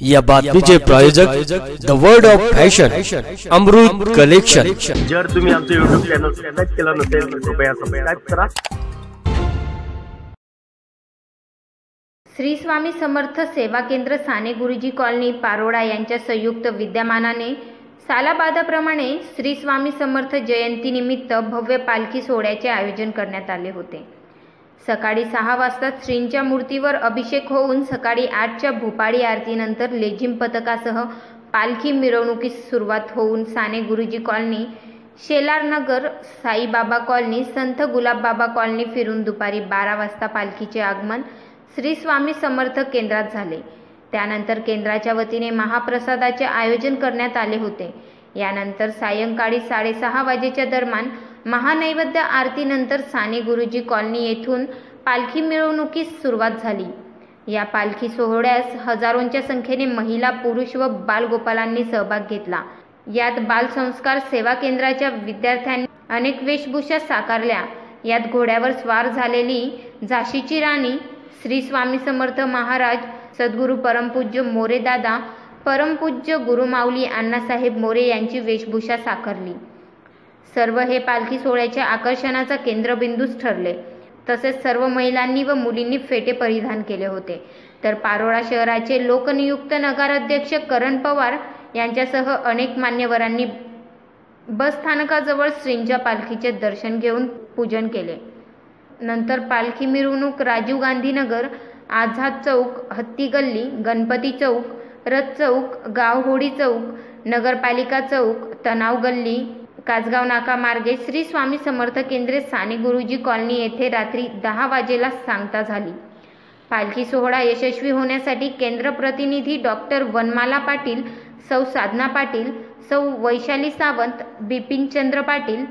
या बातमीचे प्रायोजक the word of fashion Amrut collection जर तुम्ही आमचे युट्यूब चॅनल सबस्क्राईब केला नसेल तर कृपया सबस्क्राईब करा. श्री स्वामी समर्थ सेवा केंद्र साने गुरुजी कॉलनी पारोडा यांच्या संयुक्त विद्यमानाने सालाबादाप्रमाणे श्री स्वामी समर्थ जयंतीनिमित्त भव्य पालखी सोहळ्याचे आयोजन करण्यात आले होते. सकाळी सहा वाजता श्रींच्या मूर्तीवर अभिषेक होऊन सकाळी आठच्या भोपाळी आरतीनंतर लेझिम पथकासह पालखी मिरवणुकीस सुरुवात होऊन साने गुरुजी कॉलनी शेलारनगर साईबाबा कॉलनी संत गुलाबबाबा कॉलनी फिरून दुपारी बारा वाजता पालखीचे आगमन श्री स्वामी समर्थ केंद्रात झाले. त्यानंतर केंद्राच्या वतीने महाप्रसादाचे आयोजन करण्यात आले होते. यानंतर सायंकाळी साडेसहा वाजेच्या दरम्यान महानैवेद्य आरतीनंतर साने गुरुजी कॉलनी येथून पालखी मिरवणुकीस सुरुवात झाली. या पालखी सोहळ्यास हजारोंच्या संख्येने महिला पुरुष व बालगोपालांनी सहभाग घेतला. यात बालसंस्कार सेवा केंद्राच्या विद्यार्थ्यांनी अनेक वेशभूषा साकारल्या. यात घोड्यावर स्वार झालेली झाशीची राणी श्री स्वामी समर्थ महाराज सद्गुरू परमपूज्य मोरेदादा परमपूज्य गुरुमाऊली अण्णासाहेब मोरे यांची वेशभूषा साकारली. सर्व हे पालखी सोहळ्याच्या आकर्षणाचा केंद्रबिंदूच ठरले. तसेच सर्व महिलांनी व मुलींनी फेटे परिधान केले होते. तर पारोळा शहराचे लोकनियुक्त नगराध्यक्ष करण पवार यांच्यासह अनेक मान्यवरांनी बस स्थानकाजवळ श्रींच्या पालखीचे दर्शन घेऊन पूजन केले. नंतर पालखी मिरवणूक राजीव गांधीनगर आझाद चौक हत्ती गल्ली गणपती चौक रथ चौक गावहोडी चौक नगरपालिका चौक तणाव गल्ली कासगाव नाका मार्गे श्री स्वामी समर्थ केंद्रे साने गुरुजी कॉलनी येथे रात्री दहा वाजेला सांगता झाली. पालखी सोहळा यशस्वी होण्यासाठी केंद्र प्रतिनिधी डॉक्टर वनमाला पाटील सौ साधना पाटील सौ वैशाली सावंत बिपिनचंद्र पाटील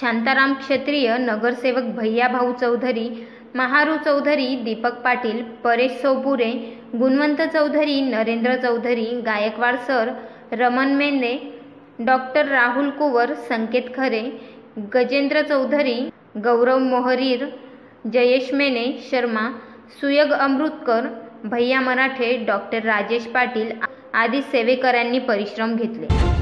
शांताराम क्षत्रिय नगरसेवक भैयाभाऊ चौधरी महारू चौधरी दीपक पाटील परेश चौपुरे गुणवंत चौधरी नरेंद्र चौधरी गायकवाड सर रमन मेंदे डॉक्टर राहुल कुवर संकेत खरे गजेंद्र चौधरी गौरव मोहरीर जयेश मेने शर्मा सुयग अमृतकर भैया मराठे डॉक्टर राजेश पाटील आदी सेवेकरांनी परिश्रम घेतले.